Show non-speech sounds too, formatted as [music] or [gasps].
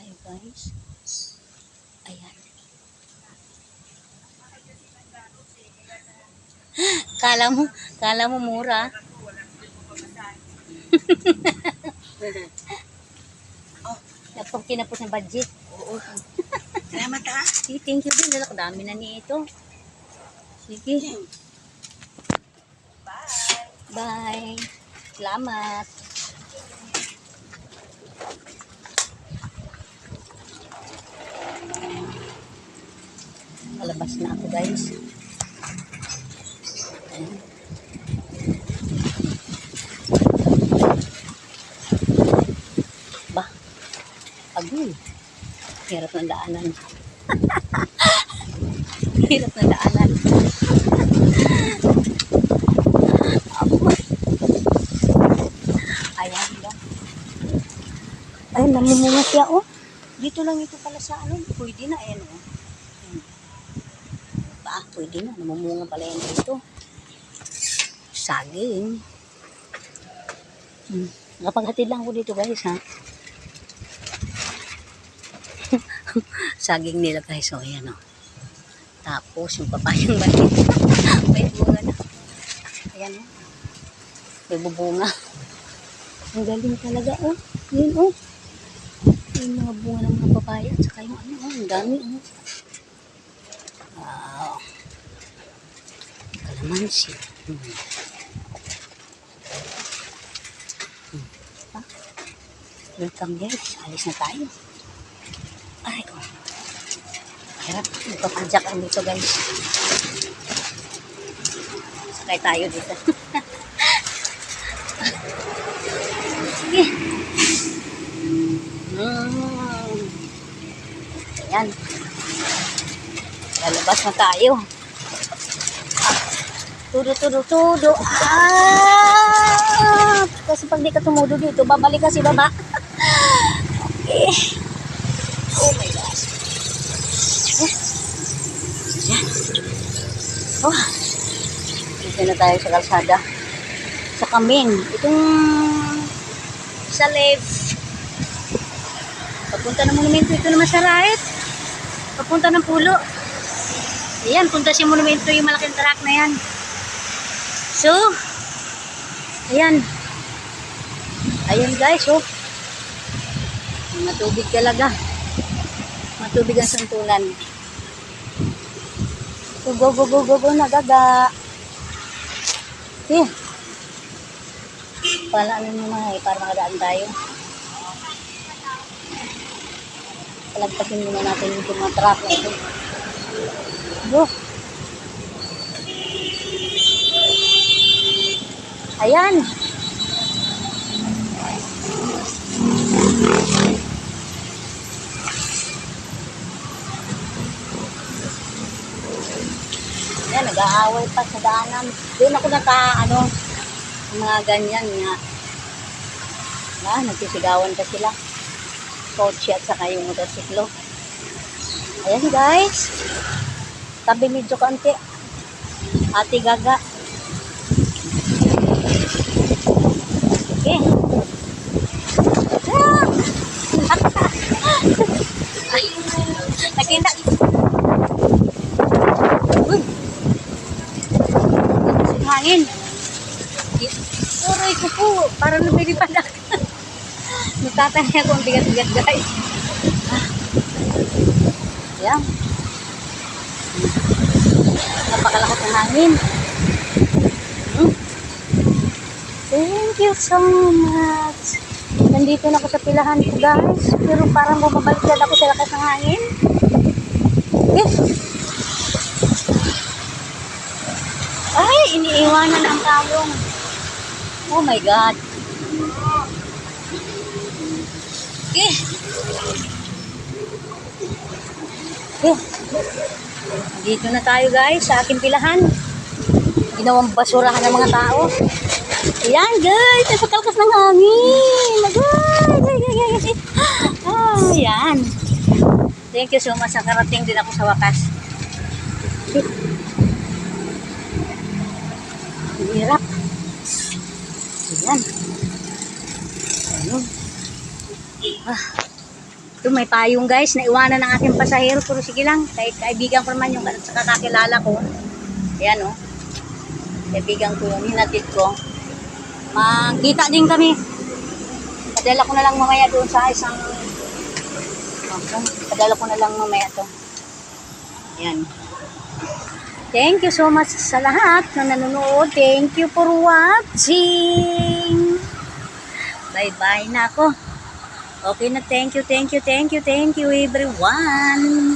tayo guys. Ayan. [gasps] Kala mo, kala mo mura. [laughs] oh, napag kinapos ng budget. Oo. Salamat ha. Sige, thank you din. Lalak, dami na ni ito. Sige. Bye. Bye. Salamat. Palabas na ako guys. Ba? Agul. Hirap ng daanan. [laughs] Hirap ng daanan. Ayan lang. Ay, namumunga siya, oh. Dito lang ito pala sa ano. Pwede na, ayan, oh. Ba, pwede na. Namumunga pala yan dito. Saging. Hmm. Nakapaghatid lang ako dito, guys, ha. [laughs] Saging nila, guys, oh. Ayan, oh. Tapos, yung papayang [laughs] maliit. May bunga na. Ayan, oh. May bubunga. Ang galing talaga, oh. Yun, oh. Yung mga bunga ng mga papaya. At saka yung ano, oh. Ang dami, oh. Kalamansi. Hmm. Hmm. Ah. Welcome, guys. Alis na tayo. Ay, oh. Hirap. Magpapadyak ang dito, guys. Sakay tayo dito. Sige. Mm. Ayan. Lalabas na tayo. Tudo, tudo, tudo. Ah! Kasi pag di ka tumudo dito, babalik ka si baba. okay. [laughs] Oh my gosh. Ayan. Oh. Dito na tayo sa kalsada. Sa kamin. Itong sa left. Papunta ng monumento ito naman sa right. Papunta ng pulo. Ayan, punta si monumento yung malaking truck na yan. So, ayan. Ayan guys, oh. Matubig talaga. Matubig ang santulan. So, go, go, go, go, go, nagaga. Okay. Palaan mo mga eh, para makadaan tayo. Palagpasin muna natin yung mga truck na ito. Go. Ayan. Ayan, nag-aaway pa sa daanan. Doon ako naka, ano, mga ganyan nga. Na, nagsisigawan pa sila. Kotse at saka yung motorsiklo. Ayan guys. Tabi medyo kaunti. Ate Gaga. Okay. Ah! Ay, nakita. Uy. Ang hangin. Aray ko po, parang lumilipad ako. [laughs] Nagtatanya ako ang bigat-bigat guys. Ah. Yan. Napakalakas ng hangin. Hmm. Thank you so much. Nandito na ako sa pilahan ko guys. Pero parang bumabalik ako sa lakas ng hangin. Eh. Ay, iniiwanan ang tawong. Oh my God. Okay. Okay. Dito na tayo guys sa aking pilahan. Ginawang basurahan ng mga tao. Ayan guys, sa kalkas ng hangin. Ay, ay, ay, ay. Ah, ayan. Thank you so much. Nakarating din ako sa wakas. Ang hirap. Ayan. Ayun. Ah. Ito may payong guys, naiwanan ng aking pasahero. Pero sige lang, kahit kaibigan ko naman yung sa kakakilala ko. Ayan oh. Kaibigan ko yun, hinatid ko. Magkita din kami. Padala ko na lang mamaya doon sa isang... Oh, padala ko na lang mamaya to. Ayan. Thank you so much sa lahat na nanonood. Thank you for watching. Bye-bye na ako. Okay na, thank you, thank you, thank you, thank you everyone.